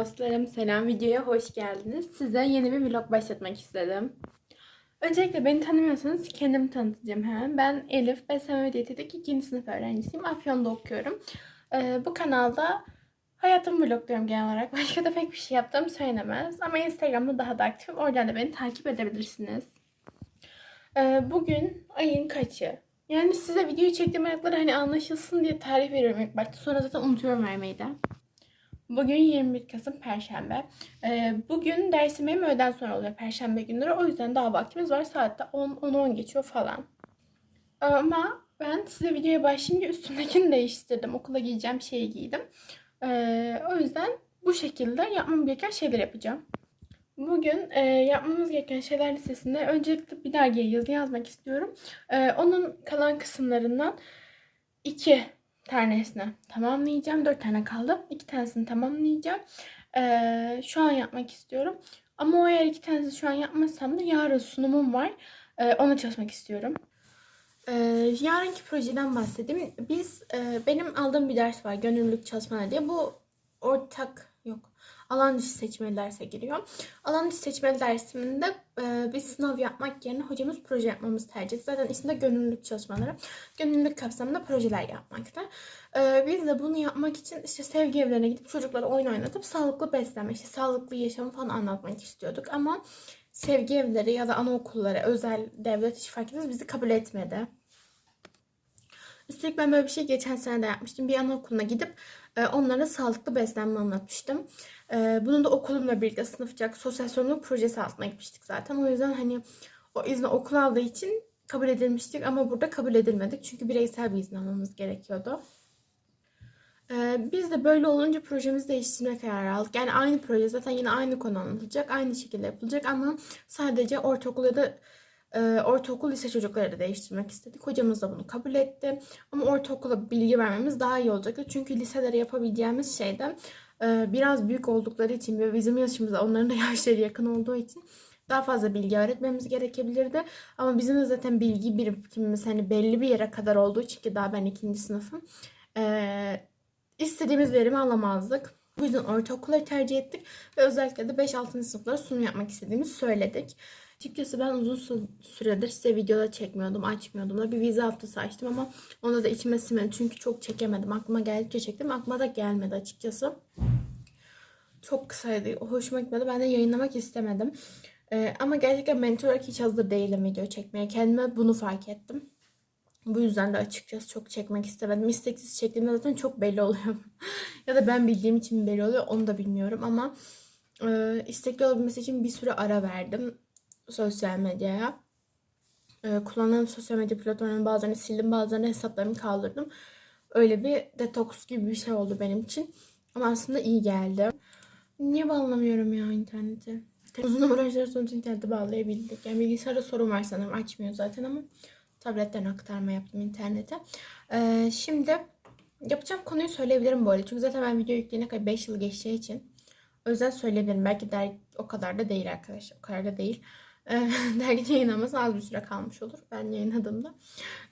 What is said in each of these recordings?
Dostlarım selam videoya hoş geldiniz. Size yeni bir vlog başlatmak istedim. Öncelikle beni tanımıyorsanız kendimi tanıtacağım hemen. Ben Elif, Beslenme ve Diyetetik 2. sınıf öğrencisiyim. Afyon'da okuyorum. Ee, bu kanalda hayatımı vlogluyorum genel olarak. Başka da pek bir şey yaptığım söylenemez. Ama Instagram'da daha da aktifim. Oradan da beni takip edebilirsiniz. Ee, bugün ayın kaçı? Yani size videoyu çektiğim ayakları hani anlaşılsın diye tarih veriyorum ilk başta. Sonra zaten unutuyorum vermeyi de. Bugün 21 Kasım Perşembe. Ee, bugün dersim benim öğleden sonra oluyor Perşembe günleri. O yüzden daha vaktimiz var. Saatte 10-10 geçiyor falan. Ama ben size videoya başlayınca üstümdekini değiştirdim. Okula giyeceğim şeyi giydim. Ee, o yüzden bu şekilde yapmam gereken şeyler yapacağım. Bugün e, yapmamız gereken şeyler listesinde öncelikle bir dergiye yazı yazmak istiyorum. Ee, onun kalan kısımlarından iki tanesini tamamlayacağım. Dört tane kaldı. İki tanesini tamamlayacağım. Ee, şu an yapmak istiyorum. Ama o eğer iki tanesini şu an yapmazsam da yarın sunumum var. Ee, ona çalışmak istiyorum. Ee, yarınki projeden bahsedeyim. Biz e, benim aldığım bir ders var. Gönüllülük çalışmaları diye. Bu ortak. Alan dışı seçmeli derse giriyor. Alan dışı seçmeli dersiminde e, biz sınav yapmak yerine hocamız proje yapmamızı tercih etti. Zaten içinde gönüllülük çalışmaları. Gönüllülük kapsamında projeler yapmakta. E, biz de bunu yapmak için işte sevgi evlerine gidip çocuklara oyun oynatıp sağlıklı beslenme, işte sağlıklı yaşamı falan anlatmak istiyorduk. Ama sevgi evleri ya da anaokulları, özel devlet hiç fark etmez bizi kabul etmedi. Üstelik ben böyle bir şey geçen sene de yapmıştım. Bir anaokuluna gidip e, onlara sağlıklı beslenme anlatmıştım. E, bunu da okulumla birlikte sınıfçak sosyal sorumluluk projesi altına gitmiştik zaten. O yüzden hani o izni okul aldığı için kabul edilmiştik ama burada kabul edilmedik. Çünkü bireysel bir izin almamız gerekiyordu. E, biz de böyle olunca projemizi değiştirme kararı aldık. Yani aynı proje zaten yine aynı konu anlatılacak. Aynı şekilde yapılacak ama sadece ortaokul ya da e, ortaokul lise çocukları da değiştirmek istedik. Hocamız da bunu kabul etti. Ama ortaokula bilgi vermemiz daha iyi olacaktı. Çünkü liselere yapabileceğimiz şeyde biraz büyük oldukları için ve bizim yaşımıza onların da yaşları yakın olduğu için daha fazla bilgi öğretmemiz gerekebilirdi. Ama bizim de zaten bilgi birikimimiz hani belli bir yere kadar olduğu için ki daha ben ikinci sınıfım. E, istediğimiz verimi alamazdık. Bu yüzden ortaokulları tercih ettik ve özellikle de 5-6. sınıflara sunum yapmak istediğimizi söyledik. Açıkçası ben uzun sü- süredir size videoda çekmiyordum, açmıyordum da bir vize haftası açtım ama onda da içime sinmedi çünkü çok çekemedim. Aklıma geldikçe çektim, aklıma da gelmedi açıkçası. Çok kısaydı, hoşuma gitmedi. Ben de yayınlamak istemedim. Ee, ama gerçekten mentor olarak hiç hazır değilim video çekmeye. Kendime bunu fark ettim. Bu yüzden de açıkçası çok çekmek istemedim. İsteksiz çektiğimde zaten çok belli oluyor. ya da ben bildiğim için belli oluyor onu da bilmiyorum ama e, istekli olabilmesi için bir süre ara verdim sosyal medyaya. E, kullandığım sosyal medya platformlarının bazılarını sildim, bazılarını hesaplarımı kaldırdım. Öyle bir detoks gibi bir şey oldu benim için. Ama aslında iyi geldi. Niye bağlamıyorum ya interneti? Uzun uğraşlar sonucu internete bağlayabildik. Yani bilgisayarda sorun var sanırım açmıyor zaten ama tabletten aktarma yaptım internete. Ee, şimdi yapacağım konuyu söyleyebilirim bu arada. Çünkü zaten ben video yükleyene kadar 5 yıl geçeceği için. O yüzden söyleyebilirim. Belki der, o kadar da değil arkadaşlar. O kadar da değil. Ee, dergi yayınlaması az bir süre kalmış olur. Ben yayınladığımda.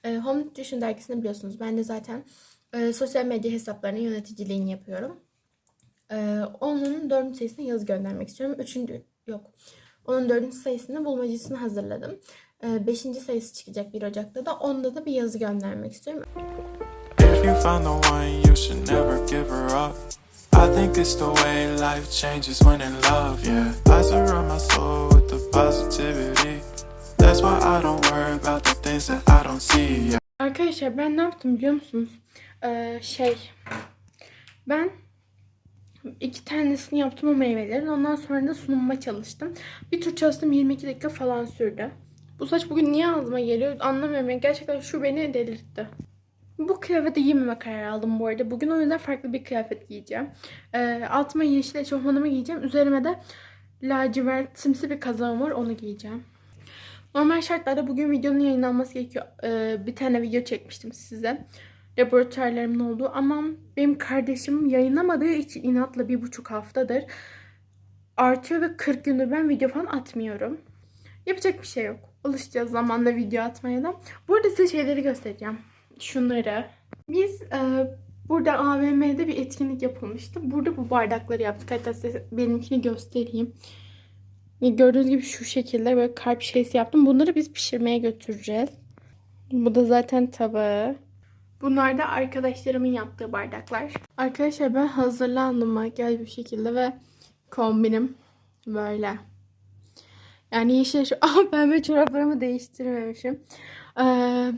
Ee, Home Nutrition dergisini biliyorsunuz. Ben de zaten e, sosyal medya hesaplarının yöneticiliğini yapıyorum. Ee, onun dördüncü sayısına yazı göndermek istiyorum. Üçüncü yok. Onun dördüncü sayısını bulmacasını hazırladım. Ee, beşinci sayısı çıkacak 1 Ocak'ta da. Onda da bir yazı göndermek istiyorum. If you find the one, you should never give her up. I think it's the way life changes when in love, yeah. I surround my soul with the positivity. That's why I don't worry about the things that I don't see, yeah. Arkadaşlar ben ne yaptım biliyor musunuz? Ee, şey ben iki tanesini yaptım o meyvelerin. Ondan sonra da sunumuma çalıştım. Bir tur çalıştım 22 dakika falan sürdü. Bu saç bugün niye ağzıma geliyor anlamıyorum. Yani gerçekten şu beni delirtti. Bu kıyafeti giymeme kararı aldım bu arada. Bugün o yüzden farklı bir kıyafet giyeceğim. Ee, altıma yeşil eşofmanımı giyeceğim. Üzerime de lacivert simsi bir kazağım var. Onu giyeceğim. Normal şartlarda bugün videonun yayınlanması gerekiyor. Ee, bir tane video çekmiştim size. Laboratuvarlarımın olduğu ama benim kardeşim yayınlamadığı için inatla bir buçuk haftadır artıyor ve 40 gündür ben video falan atmıyorum. Yapacak bir şey yok. Alışacağız zamanla video atmaya da. Bu arada size şeyleri göstereceğim. Şunları. Biz e, Burada AVM'de bir etkinlik yapılmıştı. Burada bu bardakları yaptık. Hatta size benimkini göstereyim. Gördüğünüz gibi şu şekilde böyle kalp şeysi yaptım. Bunları biz pişirmeye götüreceğiz. Bu da zaten tabağı. Bunlar da arkadaşlarımın yaptığı bardaklar. Arkadaşlar ben hazırlandım makyaj bu şekilde ve kombinim böyle. Yani yeşil şu ah pembe çoraplarımı değiştirmemişim. Ee,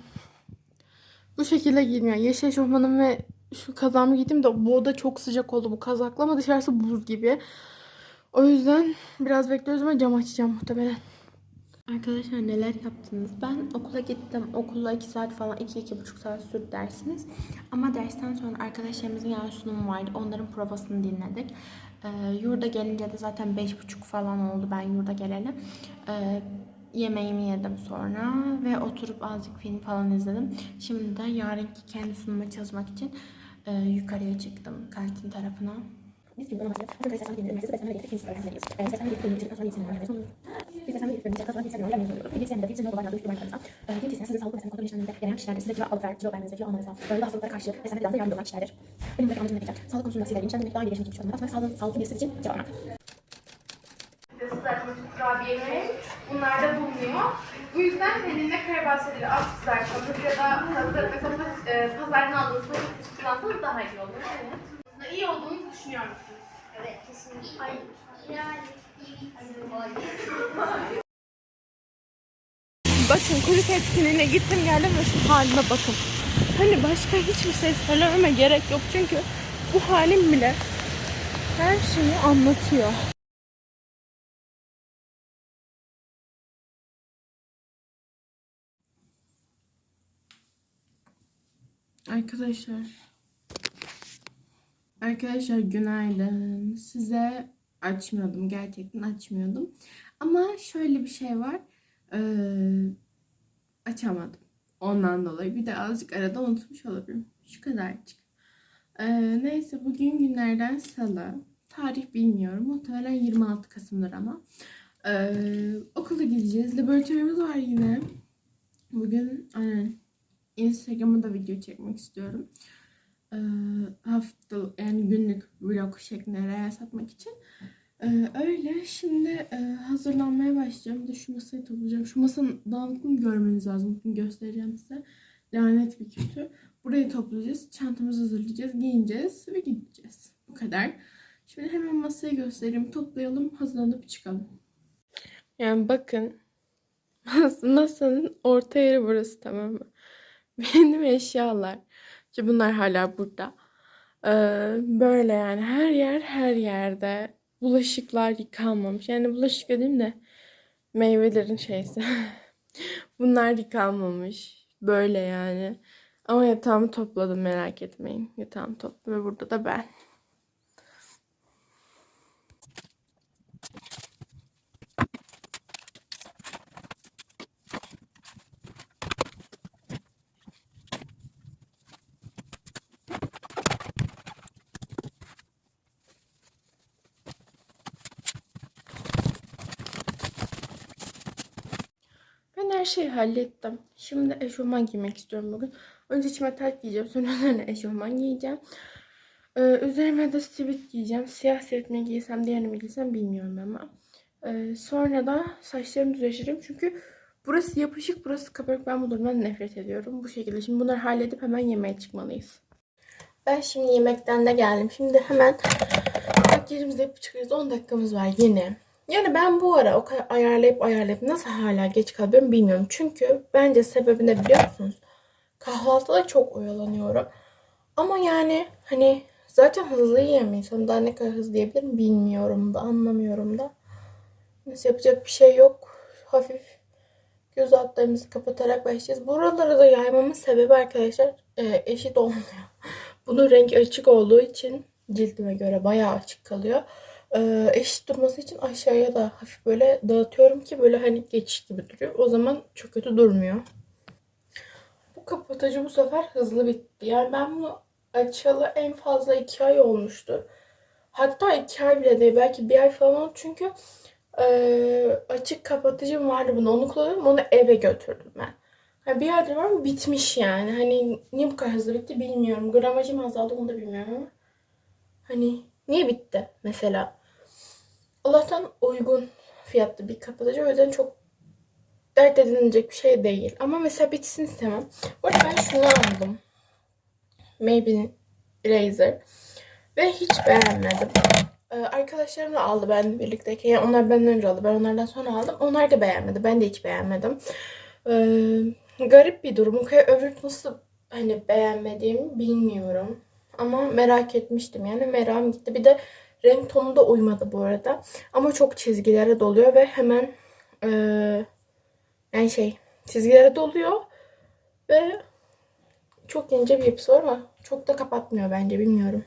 bu şekilde giyiniyor. Yeşil eşofmanım ve şu kazağımı giydim de bu oda çok sıcak oldu bu kazakla ama dışarısı buz gibi. O yüzden biraz bekliyoruz ama cam açacağım muhtemelen. Arkadaşlar neler yaptınız? Ben okula gittim. Okula 2 saat falan 2-2,5 saat sürdü dersiniz. Ama dersten sonra arkadaşlarımızın yarın sunumu vardı. Onların provasını dinledik. Ee, yurda gelince de zaten 5,5 falan oldu ben yurda geleli. Ee, yemeğimi yedim sonra ve oturup azıcık film falan izledim. Şimdi de yarınki kendi sunuma çalışmak için e, yukarıya çıktım kantin tarafına. Biz ve. Ee, ve. Biz beslenme ve eğitim bölümü sonra eğitim öğrencileriyiz. Bir bilgisayarında bir sınıf olaylarında uyuşturucu varlıklarınızda. Ee, bir bilgisayar size sağlıklı beslenme kontrol işlemlerinde gelen kişilerde size kilo alıver, kilo vermenizdeki olmanızda, böyle hastalıklara karşı beslenme planında yardımcı olan kişilerdir. Benim buradaki amacım ne diyeceğim? Sağlık konusunda sizlere bilinçlendirmek, daha iyi gelişmek için adımlar atmak, sağlıklı, sağlıklı bir siz için cevap kurabiyeleri bunlar da bulunuyor. Bu yüzden hani ne kadar bahsedilir az kızartmadır ya da hazır mesela e, pazardan aldığınız patates kullansanız daha iyi olur. Evet. İyi olduğunuzu düşünüyor musunuz? Evet kesinlikle. Hayır. Yani Bakın kulüp etkinliğine gittim geldim ve şu halime bakın. Hani başka hiçbir şey söylememe gerek yok çünkü bu halim bile her şeyi anlatıyor. Arkadaşlar Arkadaşlar günaydın. Size açmıyordum. Gerçekten açmıyordum. Ama şöyle bir şey var. Ee, açamadım. Ondan dolayı. Bir de azıcık arada unutmuş olabilirim. Şu kadarcık. Ee, neyse bugün günlerden salı. Tarih bilmiyorum. Muhtemelen 26 Kasım'dır ama. Ee, okula gideceğiz. Laboratuvarımız var yine. Bugün aynen Instagram'a da video çekmek istiyorum. Ee, hafta yani günlük vlog şeklinde reels atmak için. Ee, öyle şimdi e, hazırlanmaya başlayacağım. Bir de şu masayı toplayacağım. Şu masanın dağınıklığını görmeniz lazım. Bugün göstereceğim size. Lanet bir kötü. Burayı toplayacağız. Çantamızı hazırlayacağız. Giyineceğiz ve gideceğiz. Bu kadar. Şimdi hemen masayı göstereyim. Toplayalım. Hazırlanıp çıkalım. Yani bakın. Masanın orta yeri burası tamam mı? Benim eşyalar. Ki bunlar hala burada. Ee, böyle yani her yer her yerde. Bulaşıklar yıkanmamış. Yani bulaşık dediğim de meyvelerin şeysi. bunlar yıkanmamış. Böyle yani. Ama yatağımı topladım merak etmeyin. Yatağımı topladım ve burada da ben. Şeyi hallettim. Şimdi eşofman giymek istiyorum bugün. Önce içime tayt giyeceğim. Sonra üzerine eşofman giyeceğim. Ee, üzerime de sivit giyeceğim. Siyah sivit mi giysem diğerini mi giysem bilmiyorum ama. Ee, sonra da saçlarımı düzleştireceğim. Çünkü burası yapışık burası kabarık. Ben bu durumdan nefret ediyorum. Bu şekilde. Şimdi bunları halledip hemen yemeğe çıkmalıyız. Ben şimdi yemekten de geldim. Şimdi hemen makyajımızı yapıp çıkıyoruz. 10 dakikamız var yine. Yani ben bu ara o kadar ayarlayıp ayarlayıp nasıl hala geç kalıyorum bilmiyorum. Çünkü bence sebebi ne biliyor musunuz? Kahvaltıda çok oyalanıyorum. Ama yani hani zaten hızlı yiyen insanım. Daha ne kadar hızlı yiyebilirim bilmiyorum da anlamıyorum da. Nasıl yapacak bir şey yok. Hafif göz altlarımızı kapatarak başlayacağız. Buraları da yaymamın sebebi arkadaşlar e, eşit olmuyor. Bunun rengi açık olduğu için cildime göre bayağı açık kalıyor. Eşit durması için aşağıya da hafif böyle dağıtıyorum ki böyle hani geçiş gibi duruyor. O zaman çok kötü durmuyor. Bu kapatıcı bu sefer hızlı bitti. Yani ben bunu açalı en fazla iki ay olmuştu. Hatta iki ay bile değil. Belki bir ay falan oldu. Çünkü e, açık kapatıcım vardı bunu. Onu kullanıyorum. Onu eve götürdüm ben. Ya bir aydır var mı bitmiş yani. Hani niye bu kadar hızlı bitti bilmiyorum. Gramajım azaldı onu da bilmiyorum. Hani niye bitti mesela? Allah'tan uygun fiyatlı bir kapatıcı. O yüzden çok dert edinilecek bir şey değil. Ama mesela bitsin istemem. Bu arada ben şunu aldım. Maybelline Razor. Ve hiç beğenmedim. Ee, arkadaşlarım da aldı benimle birlikteyken. Yani onlar benden önce aldı. Ben onlardan sonra aldım. Onlar da beğenmedi. Ben de hiç beğenmedim. Ee, garip bir durum. O övüp nasıl hani beğenmediğimi bilmiyorum. Ama merak etmiştim. Yani merakım gitti. Bir de renk tonu da uymadı bu arada. Ama çok çizgilere doluyor ve hemen ee, yani şey çizgilere doluyor ve çok ince bir yapısı var ama çok da kapatmıyor bence bilmiyorum.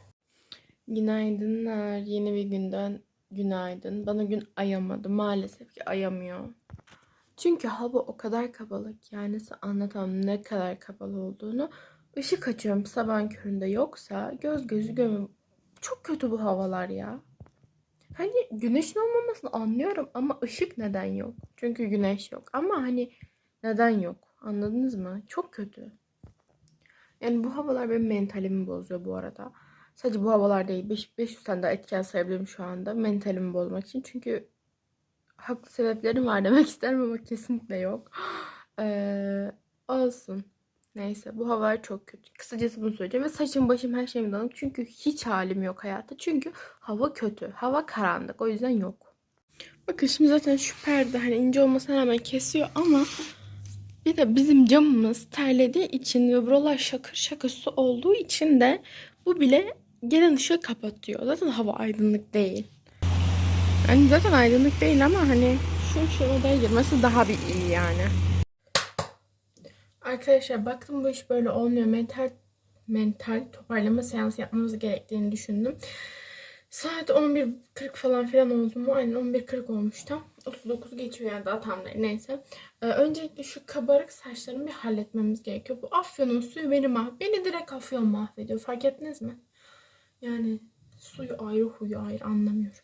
Günaydınlar. Yeni bir günden günaydın. Bana gün ayamadı. Maalesef ki ayamıyor. Çünkü hava o kadar kapalı ki yani size anlatamam ne kadar kapalı olduğunu. Işık açıyorum sabahın köründe yoksa göz gözü gömü. Çok kötü bu havalar ya. Hani güneşin olmamasını anlıyorum ama ışık neden yok? Çünkü güneş yok. Ama hani neden yok? Anladınız mı? Çok kötü. Yani bu havalar benim mentalimi bozuyor bu arada. Sadece bu havalar değil. 500 tane daha etken sayabilirim şu anda. Mentalimi bozmak için. Çünkü haklı sebeplerim var demek isterim ama kesinlikle yok. Ee, olsun. Neyse bu havalar çok kötü. Kısacası bunu söyleyeceğim. Ve saçım başım her şeyim dağınık. Çünkü hiç halim yok hayatta. Çünkü hava kötü. Hava karanlık. O yüzden yok. Bakın şimdi zaten şu perde hani ince olmasına rağmen kesiyor ama bir de bizim camımız terlediği için ve buralar şakır şakır su olduğu için de bu bile gelen ışığı kapatıyor. Zaten hava aydınlık değil. Yani zaten aydınlık değil ama hani şu şu odaya girmesi daha bir iyi yani. Arkadaşlar baktım bu iş böyle olmuyor. Mental mental toparlama seansı yapmamız gerektiğini düşündüm. Saat 11.40 falan filan oldu mu? Aynen 11.40 olmuş tam. 39 geçiyor yani daha tam. Neyse. Ee, öncelikle şu kabarık saçlarımı bir halletmemiz gerekiyor. Bu afyonun suyu beni mah beni direkt afyon mahvediyor. Fark ettiniz mi? Yani suyu ayrı huyu ayrı anlamıyorum.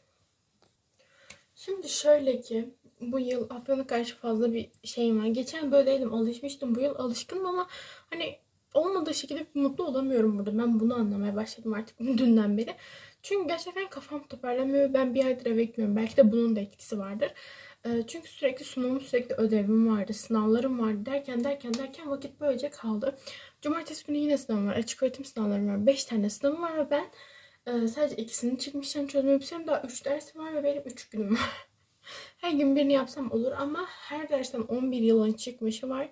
Şimdi şöyle ki bu yıl Afyon'a karşı fazla bir şeyim var. Geçen böyleydim alışmıştım. Bu yıl alışkınım ama hani olmadığı şekilde mutlu olamıyorum burada. Ben bunu anlamaya başladım artık dünden beri. Çünkü gerçekten kafam toparlamıyor. Ben bir aydır eve gitmiyorum. Belki de bunun da etkisi vardır. Ee, Çünkü sürekli sunumum, sürekli ödevim vardı, sınavlarım vardı derken derken derken vakit böylece kaldı. Cumartesi günü yine sınavım var. Açık öğretim sınavlarım var. 5 tane sınavım var ve ben e, sadece ikisini çıkmıştan çözmeyi biliyorum. Daha 3 dersim var ve benim 3 günüm var. Her gün birini yapsam olur ama her dersten 11 yılın çıkmışı var.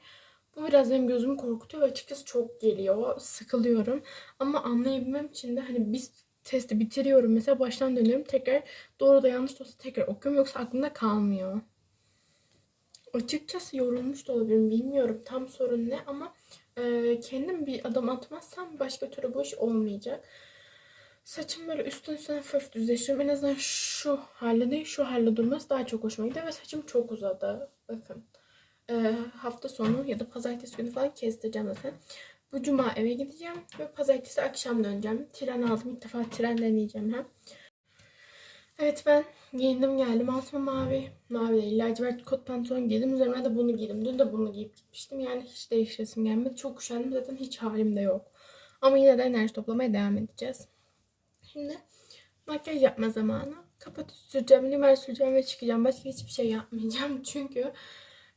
Bu biraz benim gözümü korkutuyor ve açıkçası çok geliyor. Sıkılıyorum. Ama anlayabilmem için de hani biz testi bitiriyorum. Mesela baştan dönüyorum. Tekrar doğru da yanlış da olsa tekrar okuyorum. Yoksa aklımda kalmıyor. Açıkçası yorulmuş da olabilirim. Bilmiyorum tam sorun ne ama e, kendim bir adım atmazsam başka türlü bu iş olmayacak. Saçım böyle üstün üstüne hafif düzleştiriyorum. En azından şu halde değil şu halde durması daha çok hoşuma gidiyor. Ve saçım çok uzadı. Bakın. Ee, hafta sonu ya da pazartesi günü falan kestireceğim zaten. Bu cuma eve gideceğim ve pazartesi akşam döneceğim. Tren aldım. İlk defa tren deneyeceğim hem. Evet ben giyindim geldim. Altıma mavi, mavi değil lacivert kot pantolon giydim. Üzerine de bunu giydim. Dün de bunu giyip gitmiştim. Yani hiç değişesim gelmedi. Çok üşendim zaten hiç halim de yok. Ama yine de enerji toplamaya devam edeceğiz. Şimdi makyaj yapma zamanı. Kapatıp süreceğim, rimel süreceğim ve çıkacağım. Başka hiçbir şey yapmayacağım. Çünkü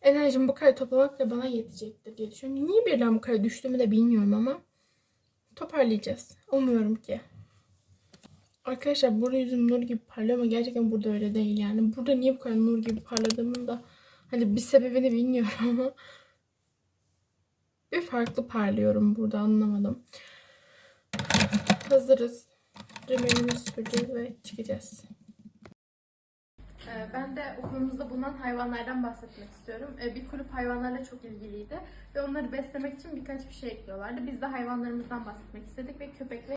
enerjim bu kadar toplamak da bana yetecektir diye düşünüyorum. Niye birden bu kadar düştüğümü de bilmiyorum ama toparlayacağız. Umuyorum ki. Arkadaşlar burada yüzüm nur gibi parlıyor ama gerçekten burada öyle değil yani. Burada niye bu kadar nur gibi parladığımın da hani bir sebebini bilmiyorum ama bir farklı parlıyorum burada anlamadım. Hazırız. Rimelimizi süreceğiz ve çıkacağız. Ee, Ben de okulumuzda bulunan hayvanlardan bahsetmek istiyorum. Ee, Bir kulüp hayvanlarla çok ilgiliydi ve onları beslemek için birkaç bir şey ekliyorlardı. Biz de hayvanlarımızdan bahsetmek istedik ve köpek ve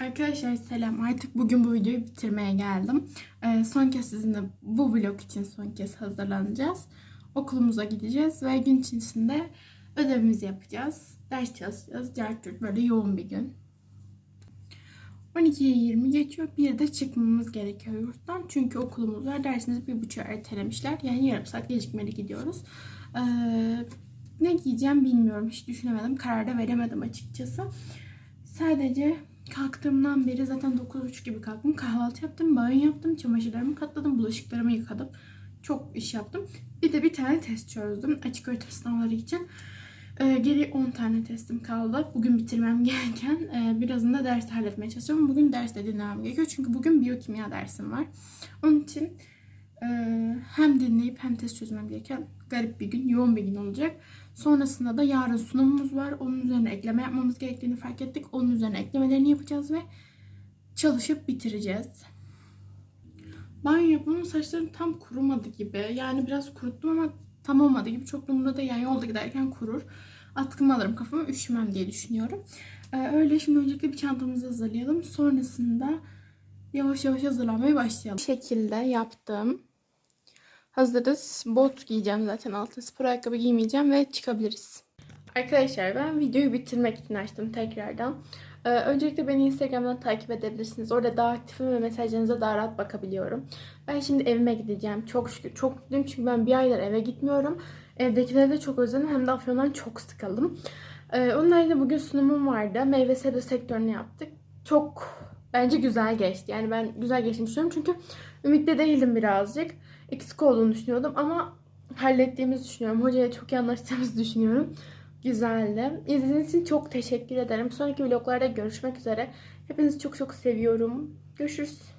Arkadaşlar selam. Artık bugün bu videoyu bitirmeye geldim. Ee, son kez sizinle bu vlog için son kez hazırlanacağız. Okulumuza gideceğiz ve gün içerisinde ödevimizi yapacağız. Ders çalışacağız. Dert böyle yoğun bir gün. 12'ye 20 geçiyor. Bir de çıkmamız gerekiyor yurttan. Çünkü okulumuz var. Dersimizi bir buçuğa ertelemişler. Yani yarım saat gecikmeli gidiyoruz. Ee, ne giyeceğim bilmiyorum. Hiç düşünemedim. Karar da veremedim açıkçası. Sadece kalktığımdan beri zaten 9.30 gibi kalktım. Kahvaltı yaptım, banyo yaptım, çamaşırlarımı katladım, bulaşıklarımı yıkadım. Çok iş yaptım. Bir de bir tane test çözdüm açık öğretim sınavları için. Ee, geri 10 tane testim kaldı. Bugün bitirmem gereken. E, birazını ders halletmeye çalışacağım. Bugün derste dinlemem gerekiyor. Çünkü bugün biyokimya dersim var. Onun için e, hem dinleyip hem test çözmem gereken garip bir gün, yoğun bir gün olacak. Sonrasında da yarın sunumumuz var. Onun üzerine ekleme yapmamız gerektiğini fark ettik. Onun üzerine eklemelerini yapacağız ve çalışıp bitireceğiz. Banyo yapmamın saçlarım tam kurumadı gibi. Yani biraz kuruttum ama tam olmadı gibi. Çok da umurumda değil. Yani yolda giderken kurur. Atkımı alırım kafama üşümem diye düşünüyorum. Ee, öyle şimdi öncelikle bir çantamızı hazırlayalım. Sonrasında yavaş yavaş hazırlanmaya başlayalım. Bu şekilde yaptım. Hazırız. Bot giyeceğim zaten altına. Spor ayakkabı giymeyeceğim ve çıkabiliriz. Arkadaşlar ben videoyu bitirmek için açtım tekrardan. Ee, öncelikle beni Instagram'dan takip edebilirsiniz. Orada daha aktifim ve mesajlarınıza daha rahat bakabiliyorum. Ben şimdi evime gideceğim. Çok şükür. Çok mutluyum çünkü ben bir aydır eve gitmiyorum. Evdekileri de çok özledim. Hem de Afyon'dan çok sıkıldım. Ee, onun bugün sunumum vardı. Meyve sebze sektörünü yaptık. Çok bence güzel geçti. Yani ben güzel geçtiğini düşünüyorum. Çünkü ümitli değildim birazcık. Eksik olduğunu düşünüyordum ama hallettiğimizi düşünüyorum. Hocaya çok iyi anlaştığımızı düşünüyorum. Güzeldi. İzlediğiniz için çok teşekkür ederim. Sonraki vloglarda görüşmek üzere. Hepinizi çok çok seviyorum. Görüşürüz.